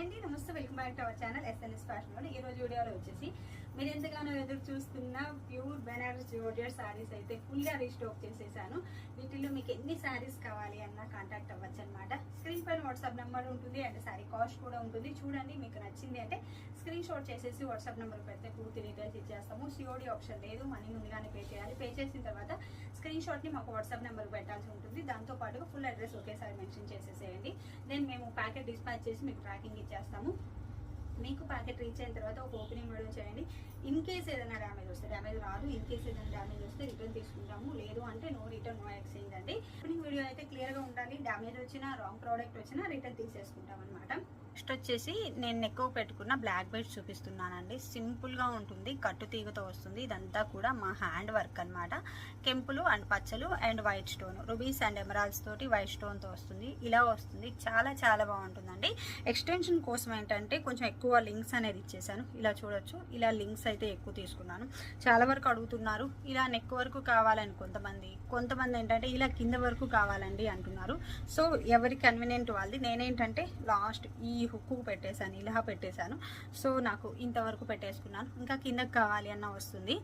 అండి. నమస్తే welcome back to our channel SNS fashion ఈ రోజు వీడియోలో వచ్చేసి మీరు ఎంతగానో ఎదురు చూస్తున్న ప్యూర్ బెనారస్ జోర్జెట్ సారీస్ అయితే ఫుల్గా రీస్టాక్ చేసేసాను. వీటిలో మీకు ఎన్ని సారీస్ కావాలి అన్న కాంటాక్ట్ అవ్వచ్చు అనమాట స్క్రీన్ పైన వాట్సాప్ నెంబర్ ఉంటుంది అండ్ సారీ కాస్ట్ కూడా ఉంటుంది. చూడండి మీకు నచ్చింది అంటే స్క్రీన్ షాట్ చేసేసి వాట్సాప్ నెంబర్ పెడితే పూర్తి డీటెయిల్స్ ఇచ్చేస్తాము. సిఓడి ఆప్షన్ లేదు మనీ ముందుగానే పే చేయాలి. పే చేసిన తర్వాత స్క్రీన్ షాట్ని మాకు వాట్సాప్ నెంబర్ పెట్టాల్సి ఉంటుంది. దాంతో పాటుగా ఫుల్ అడ్రస్ ఒకేసారి మెన్షన్ చేసేసేయండి. దెన్ మేము ప్యాకెట్ డిస్పాచ్ చేసి మీకు ట్రాకింగ్ చేస్తాము. మీకు ప్యాకెట్ రీచ్ అయిన తర్వాత ఒక ఓపెనింగ్ వీడియో చేయండి. ఇన్ కేస్ ఏదైనా డ్యామేజ్ వస్తే డ్యామేజ్ రాదు. ఇన్ కేస్ ఏదైనా డ్యామేజ్ వస్తే రిటర్న్ తీసుకుంటాము. లేదు అంటే నో రిటర్న్ నో ఎక్స్చేంజ్ అండి. ఓపెనింగ్ వీడియో అయితే క్లియర్గా ఉండాలి. డ్యామేజ్ వచ్చినా రాంగ్ ప్రోడక్ట్ వచ్చినా రిటర్న్ తీసేసుకుంటాం అనమాట నెక్స్ట్ వచ్చేసి నేను ఎక్కువ పెట్టుకున్న బ్లాక్ బెల్ట్ చూపిస్తున్నానండి. సింపుల్గా ఉంటుంది కట్టు తీగతో వస్తుంది. ఇదంతా కూడా మా హ్యాండ్ వర్క్ అన్నమాట. కెంపులు అండ్ పచ్చలు and white stone. Rubies and emeralds తోటి వైట్ స్టోన్తో వస్తుంది. ఇలా వస్తుంది. చాలా చాలా బాగుంటుందండి. ఎక్స్టెన్షన్ కోసం ఏంటంటే కొంచెం ఎక్కువ లింక్స్ అనేది ఇచ్చేసాను. ఇలా చూడొచ్చు. ఇలా లింక్స్ అయితే ఎక్కువ తీసుకున్నాను. చాలా వరకు అడుగుతున్నారు. ఇలా నెక్ వరకు కావాలని కొంతమంది కొంతమంది ఏంటంటే ఇలా కింద వరకు కావాలండి అంటున్నారు. సో ఎవరి కన్వీనియంట్ వాళ్ళది. నేనేంటంటే లాస్ట్ ఈ ఈ హుక్కు పెట్టేశాను ఇలా పెట్టేశాను. సో నాకు ఇంతవరకు పెట్టేసుకున్నాను. ఇంకా కిందకి కావాలి అన్న వస్తుంది.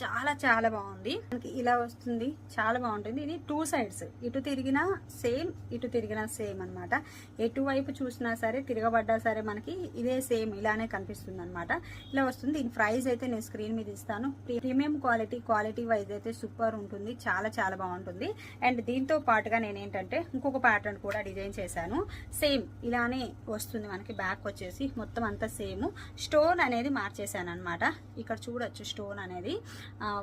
చాలా చాలా బాగుంది. మనకి ఇలా వస్తుంది. చాలా బాగుంటుంది. ఇది టూ సైడ్స్ ఇటు తిరిగినా సేమ్ ఇటు తిరిగినా సేమ్ అనమాట ఎటువైపు చూసినా సరే తిరగబడ్డా సరే మనకి ఇదే సేమ్ ఇలానే కనిపిస్తుంది అనమాట ఇలా వస్తుంది. దీని ప్రైస్ అయితే నేను స్క్రీన్ మీద ఇస్తాను. ప్రీమియం క్వాలిటీ క్వాలిటీ వైజ్ అయితే సూపర్ ఉంటుంది. చాలా చాలా బాగుంటుంది. అండ్ దీంతో పాటుగా నేను ఏంటంటే ఇంకొక ప్యాటర్న్ కూడా డిజైన్ చేశాను. సేమ్ ఇలానే వస్తుంది. మనకి బ్యాక్ వచ్చేసి మొత్తం అంతా సేమ్. స్టోన్ అనేది మార్చేసాను అనమాట ఇక్కడ చూడొచ్చు స్టోన్ అనేది.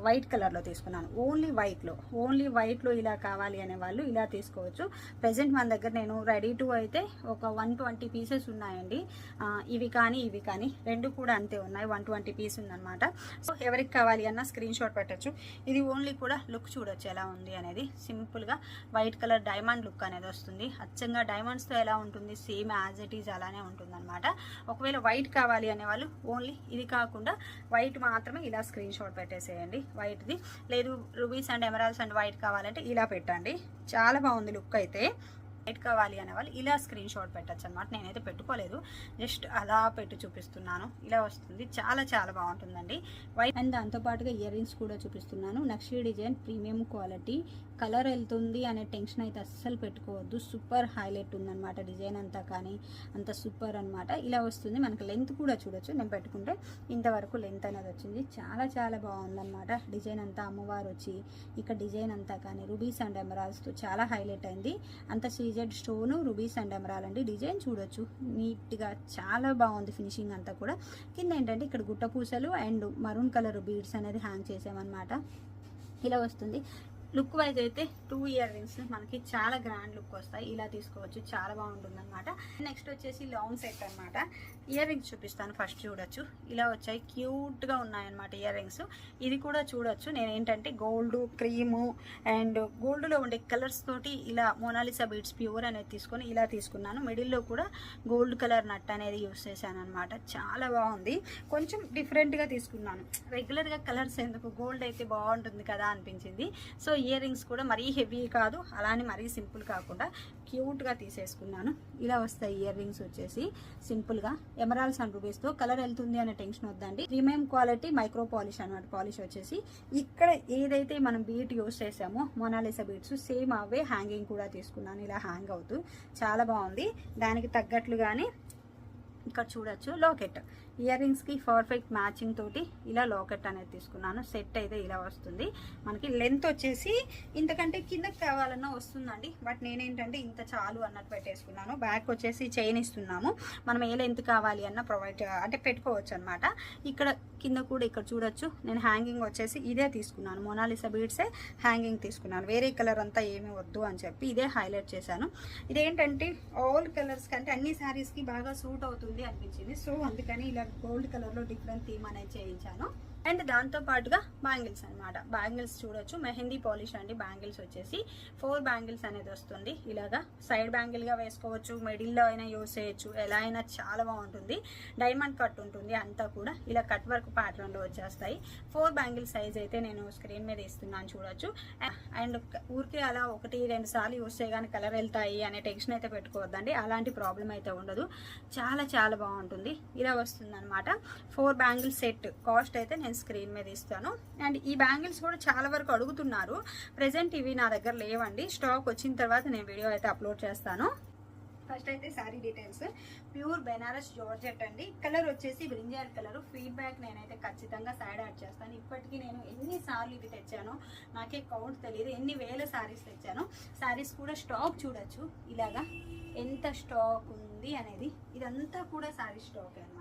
వైట్ కలర్లో తీసుకున్నాను. ఓన్లీ వైట్లో. ఓన్లీ వైట్లో ఇలా కావాలి అనే వాళ్ళు ఇలా తీసుకోవచ్చు. ప్రజెంట్ మన దగ్గర నేను రెడీ టు అయితే ఒక వన్ ట్వంటీ పీసెస్ ఉన్నాయండి. ఇవి కానీ ఇవి కానీ రెండు కూడా అంతే ఉన్నాయి. వన్ ట్వంటీ పీస్ ఉందన్నమాట. సో ఎవరికి కావాలి అన్న స్క్రీన్ షాట్ పెట్టచ్చు. ఇది ఓన్లీ కూడా లుక్ చూడొచ్చు ఎలా ఉంది అనేది. సింపుల్గా వైట్ కలర్ డైమండ్ లుక్ అనేది వస్తుంది. అచ్చంగా డైమండ్స్తో ఎలా ఉంటుంది? సేమ్ యాజ్ ఇట్ ఈజ్ అలా ఉంటుంది ఉంటుందన్నమాట. ఒకవేళ వైట్ కావాలి అనే వాళ్ళు ఓన్లీ ఇది కాకుండా వైట్ మాత్రమే ఇలా స్క్రీన్ షాట్ పెట్టేసేయండి. వైట్ది లేదు rubies and emeralds and white కావాలంటే ఇలా పెట్టండి. చాలా బాగుంది లుక్ అయితే. వైట్ కావాలి అనే వాళ్ళు ఇలా స్క్రీన్ షాట్ పెట్టచ్చు అనమాట నేనైతే పెట్టుకోలేదు. జస్ట్ అలా పెట్టి చూపిస్తున్నాను. ఇలా వస్తుంది. చాలా చాలా బాగుంటుందండి. వైట్ అండ్ దాంతోపాటుగా ఇయర్ రింగ్స్ కూడా చూపిస్తున్నాను. నక్షి డిజైన్ ప్రీమియం క్వాలిటీ కలర్ వెళ్తుంది అనే టెన్షన్ అయితే అస్సలు పెట్టుకోవద్దు. సూపర్ హైలైట్ ఉందన్నమాట డిజైన్ అంతా కానీ. అంత సూపర్ అన్నమాట. ఇలా వస్తుంది. మనకి లెంత్ కూడా చూడొచ్చు. నేను పెట్టుకుంటే ఇంతవరకు లెంత్ అనేది వచ్చింది. చాలా చాలా బాగుందన్నమాట డిజైన్ అంతా. అమ్మవారు వచ్చి ఇక్కడ డిజైన్ అంతా కానీ రుబీస్ అండ్ ఎమరాల్స్తో చాలా హైలైట్ అయింది. అంత season CZ stone rubies and emerald design చూడొచ్చు. నీట్గా చాలా బాగుంది ఫినిషింగ్ అంతా కూడా. కింద ఏంటంటే ఇక్కడ గుట్ట పూసలు అండ్ మరూన్ కలర్ బీడ్స్ అనేది హ్యాంగ్ చేసామన్నమాట. ఇలా వస్తుంది. లుక్ వైజ్ అయితే టూ ఇయర్ రింగ్స్ మనకి చాలా గ్రాండ్ లుక్ వస్తాయి. ఇలా తీసుకోవచ్చు. చాలా బాగుంటుంది అనమాట నెక్స్ట్ వచ్చేసి లాంగ్ సెట్ అనమాట ఇయర్ రింగ్స్ చూపిస్తాను. ఫస్ట్ చూడొచ్చు. ఇలా వచ్చాయి. క్యూట్గా ఉన్నాయన్నమాట ఇయర్ రింగ్స్. ఇది కూడా చూడొచ్చు. నేను ఏంటంటే గోల్డ్ క్రీము అండ్ గోల్డ్లో ఉండే కలర్స్ తోటి ఇలా మోనాలిసా బీడ్స్ ప్యూర్ అనేది తీసుకొని ఇలా తీసుకున్నాను. మిడిల్లో కూడా గోల్డ్ కలర్ నట్ అనేది యూస్ చేశాను అనమాట చాలా బాగుంది. కొంచెం డిఫరెంట్గా తీసుకున్నాను. రెగ్యులర్గా కలర్స్ ఎందుకు? గోల్డ్ అయితే బాగుంటుంది కదా అనిపించింది. సో ఇయర్ రింగ్స్ కూడా మరీ హెవీ కాదు అలానే మరీ సింపుల్ కాకుండా క్యూట్గా తీసేసుకున్నాను. ఇలా వస్తాయి ఇయర్ రింగ్స్ వచ్చేసి సింపుల్గా ఎమరాల్స్ అండ్ రూపీస్తో కలర్ వెళ్తుంది అనే టెన్షన్ వద్దండి. ప్రీమియం క్వాలిటీ మైక్రో పాలిష్ అనమాట పాలిష్ వచ్చేసి. ఇక్కడ ఏదైతే మనం బీట్ యూస్ చేసామో మొనాలిసా బీట్స్ సేమ్ అవే హ్యాంగింగ్ కూడా తీసుకున్నాను. ఇలా హ్యాంగ్ అవుతూ చాలా బాగుంది. దానికి తగ్గట్లుగానే ఇక్కడ చూడొచ్చు. లోకెట్. ఇయర్ రింగ్స్కి పర్ఫెక్ట్ మ్యాచింగ్ తోటి ఇలా లాకెట్ అనేది తీసుకున్నాను. సెట్ అయితే ఇలా వస్తుంది. మనకి లెంత్ వచ్చేసి ఇంతకంటే కిందకి కావాలన్నా వస్తుందండి. బట్ నేనేంటంటే ఇంత చాలు అన్నట్టు పెట్టేసుకున్నాను. బ్యాక్ వచ్చేసి చైన్ ఇస్తున్నాము. మనం ఏ లెంత్ కావాలి అన్న ప్రొవైడ్ అంటే పెట్టుకోవచ్చు అనమాట ఇక్కడ కింద కూడా ఇక్కడ చూడొచ్చు. నేను హ్యాంగింగ్ వచ్చేసి ఇదే తీసుకున్నాను. మొనాలిసా బీడ్సే హ్యాంగింగ్ తీసుకున్నాను. వేరే కలర్ అంతా ఏమీ వద్దు అని చెప్పి ఇదే హైలైట్ చేశాను. ఇదేంటంటే ఆల్ కలర్స్ కంటే అన్ని శారీస్కి బాగా సూట్ అవుతుంది అనిపించింది. సో అందుకని ఇలా గోల్డ్ కలర్లో డిఫరెంట్ థీమ్ అనేది చేయించాను. అండ్ దాంతో పాటుగా బ్యాంగిల్స్ అన్నమాట. బ్యాంగిల్స్ చూడొచ్చు. మెహందీ పాలిష్ అండి. బ్యాంగిల్స్ వచ్చేసి ఫోర్ బ్యాంగిల్స్ అనేది వస్తుంది. ఇలాగా సైడ్ బ్యాంగిల్గా వేసుకోవచ్చు. మిడిల్లో అయినా యూస్ చేయొచ్చు. ఎలా అయినా చాలా బాగుంటుంది. డైమండ్ కట్ ఉంటుంది. అంతా కూడా ఇలా కట్ వర్క్ ప్యాటర్న్లో వచ్చేస్తాయి. ఫోర్ బ్యాంగిల్ సైజ్ అయితే నేను స్క్రీన్ మీద ఇస్తున్నాను చూడొచ్చు. అండ్ ఊరికే అలా ఒకటి రెండు సార్లు యూస్ చేయగానే కలర్ వెళ్తాయి అనే టెన్షన్ అయితే పెట్టుకోవద్దండి. అలాంటి ప్రాబ్లం అయితే ఉండదు. చాలా చాలా బాగుంటుంది. ఇలా వస్తుంది అనమాట ఫోర్ బ్యాంగిల్ సెట్ కాస్ట్ అయితే నేను స్క్రీన్ మీద ఇస్తాను. అండ్ ఈ బ్యాంగిల్స్ కూడా చాలా వరకు అడుగుతున్నారు. ప్రజెంట్ ఇవి నా దగ్గర లేవండి. స్టాక్ వచ్చిన తర్వాత నేను వీడియో అయితే అప్లోడ్ చేస్తాను. ఫస్ట్ అయితే sari details pure Banaras georgette అండి. కలర్ వచ్చేసి బ్రింజాల్ కలర్ ఫీడ్బ్యాక్ నేనైతే ఖచ్చితంగా సైడ్ యాడ్ చేస్తాను. ఇప్పటికీ నేను ఎన్ని సార్లు ఇవి తెచ్చానో నాకే కౌంట్ తెలియదు ఎన్ని వేల శారీస్ తెచ్చాను శారీస్ కూడా స్టాక్ చూడొచ్చు. ఇలాగా ఎంత స్టాక్ ఉంది అనేది. ఇదంతా కూడా శారీ స్టాక్ అండి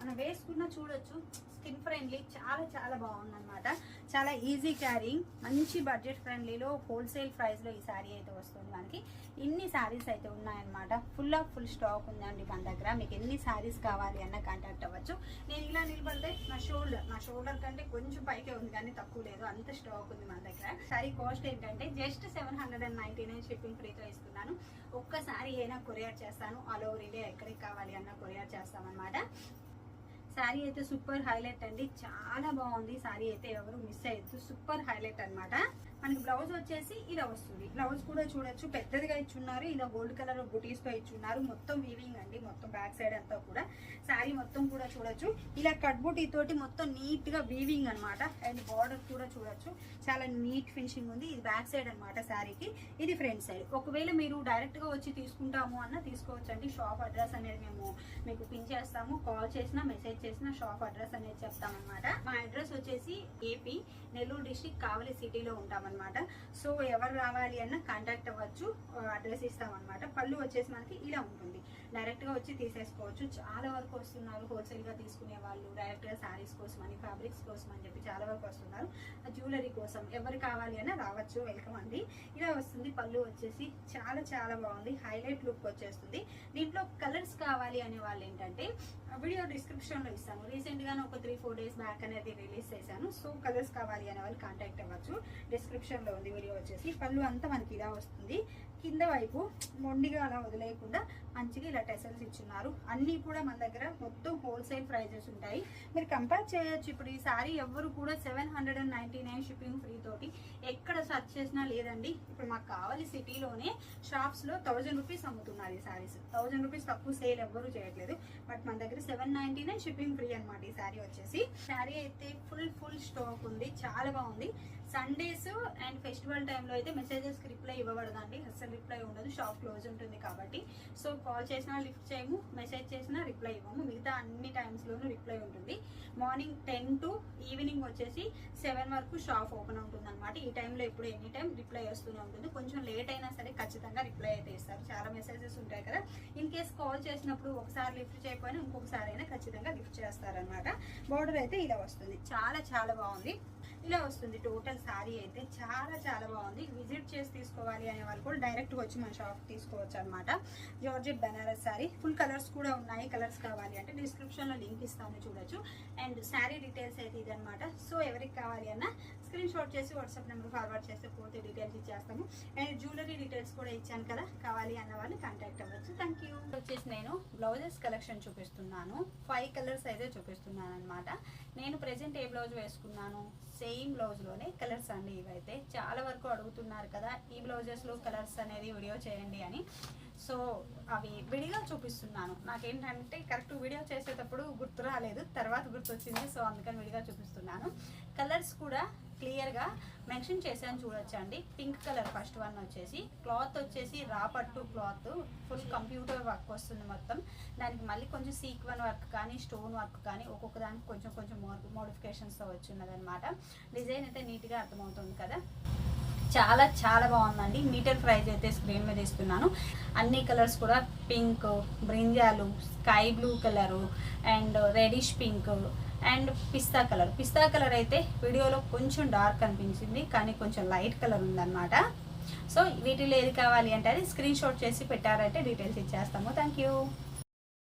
మనం వేసుకున్న చూడొచ్చు. స్కిన్ ఫ్రెండ్లీ చాలా చాలా బాగుందన్నమాట. చాలా ఈజీ క్యారింగ్ మంచి బడ్జెట్ ఫ్రెండ్లీలో హోల్సేల్ ప్రైస్లో ఈ శారీ అయితే వస్తుంది మనకి. ఇన్ని శారీస్ అయితే ఉన్నాయన్నమాట. ఫుల్ ఆఫ్ ఫుల్ స్టాక్ ఉందండి మన దగ్గర. మీకు ఎన్ని శారీస్ కావాలి అన్న కాంటాక్ట్ అవ్వచ్చు. నేను ఇలా నిలబడితే నా షోల్డర్ నా షోల్డర్ కంటే కొంచెం పైకే ఉంది కానీ తక్కువ లేదు. అంత స్టాక్ ఉంది మన దగ్గర. శారీ కాస్ట్ ఏంటంటే just seven hundred and ninety nine shipping ఫ్రీతో ఇస్తున్నాను. ఒక్కసారి అయినా కొరియర్ చేస్తాను. ఆల్ ఓవర్ ఇండియా ఎక్కడికి కావాలి అన్న కొరియర్ చేస్తామన్నమాట. శారీ అయితే సూపర్ హైలైట్ అండి. చాలా బాగుంది. శారీ అయితే ఎవరు మిస్ అయ్యొద్దు. సూపర్ హైలైట్ అన్నమాట. మనకి బ్లౌజ్ వచ్చేసి ఇలా వస్తుంది. బ్లౌజ్ కూడా చూడొచ్చు. పెద్దదిగా ఇచ్చున్నారు. ఇలా గోల్డ్ కలర్ బుటీస్తో ఇచ్చున్నారు. మొత్తం వీవింగ్ అండి. మొత్తం బ్యాక్ సైడ్ అంతా కూడా. శారీ మొత్తం కూడా చూడొచ్చు. ఇలా కట్ బుటీ తోటి మొత్తం నీట్గా వీవింగ్ అన్నమాట. అండ్ బార్డర్ కూడా చూడొచ్చు. చాలా నీట్ ఫినిషింగ్ ఉంది. ఇది బ్యాక్ సైడ్ అన్నమాట శారీకి ఇది ఫ్రంట్ సైడ్ ఒకవేళ మీరు డైరెక్ట్గా వచ్చి తీసుకుంటాము అన్న తీసుకోవచ్చు అండి షాప్ అడ్రస్ అనేది మేము మీకు పిన్ చేస్తాము. కాల్ చేసినా మెసేజ్ చేసినా షాప్ అడ్రస్ అనేది చెప్తామన్నమాట. మా అడ్రస్ వచ్చేసి ఏపీ నెల్లూరు డిస్టిక్ కావలి సిటీలో అనమాట సో ఎవరు రావాలి అన్న కాంటాక్ట్ అవ్వచ్చు అడ్రస్ ఇస్తామన్నమాట. పళ్ళు వచ్చేసి మనకి ఇలా ఉంటుంది. డైరెక్ట్గా వచ్చి తీసేసుకోవచ్చు. చాలా వరకు వస్తున్నారు హోల్సేల్గా తీసుకునే వాళ్ళు డైరెక్ట్గా శారీస్ కోసం అని ఫ్యాబ్రిక్స్ కోసం అని చెప్పి చాలా వరకు వస్తున్నారు. జ్యువెలరీ కోసం ఎవరు కావాలి అన్న రావచ్చు వెల్కమ్ అండి. ఇలా వస్తుంది పళ్ళు వచ్చేసి చాలా చాలా బాగుంది. హైలైట్ లుక్ వచ్చేస్తుంది. దీంట్లో కలర్స్ కావాలి అనే వాళ్ళు ఏంటంటే వీడియో డిస్క్రిప్షన్లో ఇస్తాను. రీసెంట్గానే ఒక త్రీ ఫోర్ డేస్ బ్యాక్ అనేది రిలీజ్ చేశాను. సో కలర్స్ కావాలి అనే వాళ్ళు కాంటాక్ట్ అవ్వచ్చు. డిస్క్రిప్షన్లో ఉంది వీడియో వచ్చేసి. పళ్ళు అంతా మనకి ఇలా వస్తుంది. కింద వైపు మొండిగా అలా వదిలేయకుండా మంచిగా ఇలా టెసల్స్ ఇచ్చున్నారు. అన్నీ కూడా మన దగ్గర మొత్తం హోల్సేల్ ప్రైజెస్ ఉంటాయి. మీరు కంపేర్ చేయొచ్చు. ఇప్పుడు ఈ సారీ ఎవ్వరు కూడా seven hundred and ninety nine shipping free తోటి ఎక్కడ సెర్చ్ చేసినా లేదండి. ఇప్పుడు మాకు కావాలి సిటీలోనే షాప్స్లో థౌజండ్ రూపీస్ అమ్ముతున్నారు ఈ సారీస్ థౌజండ్ రూపీస్ తక్కువ సేల్ ఎవ్వరు చేయట్లేదు. బట్ మన దగ్గర seven ninety nine shipping free అనమాట ఈ శారీ వచ్చేసి. శారీ అయితే ఫుల్ ఫుల్ స్టాక్ ఉంది. చాలా బాగుంది. సండేస్ అండ్ ఫెస్టివల్ టైంలో అయితే మెసేజెస్కి రిప్లై ఇవ్వబడదండి. అసలు రిప్లై ఉండదు షాప్ క్లోజ్ ఉంటుంది కాబట్టి. సో కాల్ చేసినా లిఫ్ట్ చేయము మెసేజ్ చేసినా రిప్లై ఇవ్వము. మిగతా అన్ని టైమ్స్లోనూ రిప్లై ఉంటుంది. మార్నింగ్ టెన్ టు ఈవినింగ్ వచ్చేసి సెవెన్ వరకు షాప్ ఓపెన్ ఉంటుంది అనమాట ఈ టైంలో ఎప్పుడు ఎనీ టైం రిప్లై వస్తూనే ఉంటుంది. కొంచెం లేట్ అయినా సరే ఖచ్చితంగా రిప్లై అయితే ఇస్తారు. చాలా మెసేజెస్ ఉంటాయి కదా. ఇన్ కేస్ కాల్ చేసినప్పుడు ఒకసారి లిఫ్ట్ చేయకపోయినా ఇంకొకసారి అయినా ఖచ్చితంగా లిఫ్ట్ చేస్తారనమాట బోర్డర్ అయితే ఇలా వస్తుంది. చాలా చాలా బాగుంది. ఇలా వస్తుంది. టోటల్ శారీ అయితే చాలా చాలా బాగుంది. విజిట్ చేసి తీసుకోవాలి అనే వాళ్ళు కూడా డైరెక్ట్గా వచ్చి మన షాప్ తీసుకోవచ్చు అనమాట georgette Banaras sari full colours కూడా ఉన్నాయి. కలర్స్ కావాలి అంటే డిస్క్రిప్షన్లో లింక్ ఇస్తాను చూడొచ్చు. అండ్ శారీ డీటెయిల్స్ అయితే ఇదనమాట సో ఎవరికి కావాలి అన్న స్క్రీన్ షాట్ చేసి వాట్సాప్ నెంబర్ ఫార్వర్డ్ చేస్తే పూర్తి డీటెయిల్స్ ఇచ్చేస్తాము. అండ్ జ్యువెలరీ డీటెయిల్స్ కూడా ఇచ్చాను కదా కావాలి అన్న వాళ్ళు కాంటాక్ట్ అవ్వచ్చు. థ్యాంక్ యూ వచ్చేసి నేను బ్లౌజెస్ కలెక్షన్ చూపిస్తున్నాను. ఫైవ్ కలర్స్ అయితే చూపిస్తున్నాను అనమాట నేను ప్రజెంట్ ఏ బ్లౌజ్ వేసుకున్నాను? సేమ్ బ్లౌజ్లోనే కలర్స్ అండి ఇవైతే. చాలా వరకు అడుగుతున్నారు కదా ఈ బ్లౌజెస్లో కలర్స్ అనేది వీడియో చేయండి అని. సో అవి విడిగా చూపిస్తున్నాను. నాకేంటంటే కరెక్ట్ వీడియో చేసేటప్పుడు గుర్తు రాలేదు. తర్వాత గుర్తొచ్చింది సో అందుకని విడిగా చూపిస్తున్నాను. కలర్స్ కూడా క్లియర్గా మెన్షన్ చేశాను చూడొచ్చండి. పింక్ కలర్ ఫస్ట్ వన్ వచ్చేసి క్లాత్ వచ్చేసి రా పట్టు క్లాత్. ఫుల్ కంప్యూటర్ వర్క్ వస్తుంది మొత్తం. దానికి మళ్ళీ కొంచెం సీక్వెన్ వర్క్ కానీ స్టోన్ వర్క్ కానీ ఒక్కొక్క దానికి కొంచెం కొంచెం మోడిఫికేషన్స్తో వచ్చిన్నదనమాట డిజైన్ అయితే నీట్గా అర్థమవుతుంది కదా? చాలా చాలా బాగుందండి. మీటర్ ప్రైజ్ అయితే స్క్రీన్ మీద ఇస్తున్నాను. అన్ని కలర్స్ కూడా pink brinjal sky blue colour and reddish pink and pista colour pista colour అయితే వీడియోలో కొంచెం డార్క్ అనిపించింది కానీ కొంచెం లైట్ కలర్ ఉందన్నమాట. సో వీటిలో ఏది కావాలి అంటే అది స్క్రీన్ షాట్ చేసి పెట్టారంటే డీటెయిల్స్ ఇచ్చేస్తాము. Thank you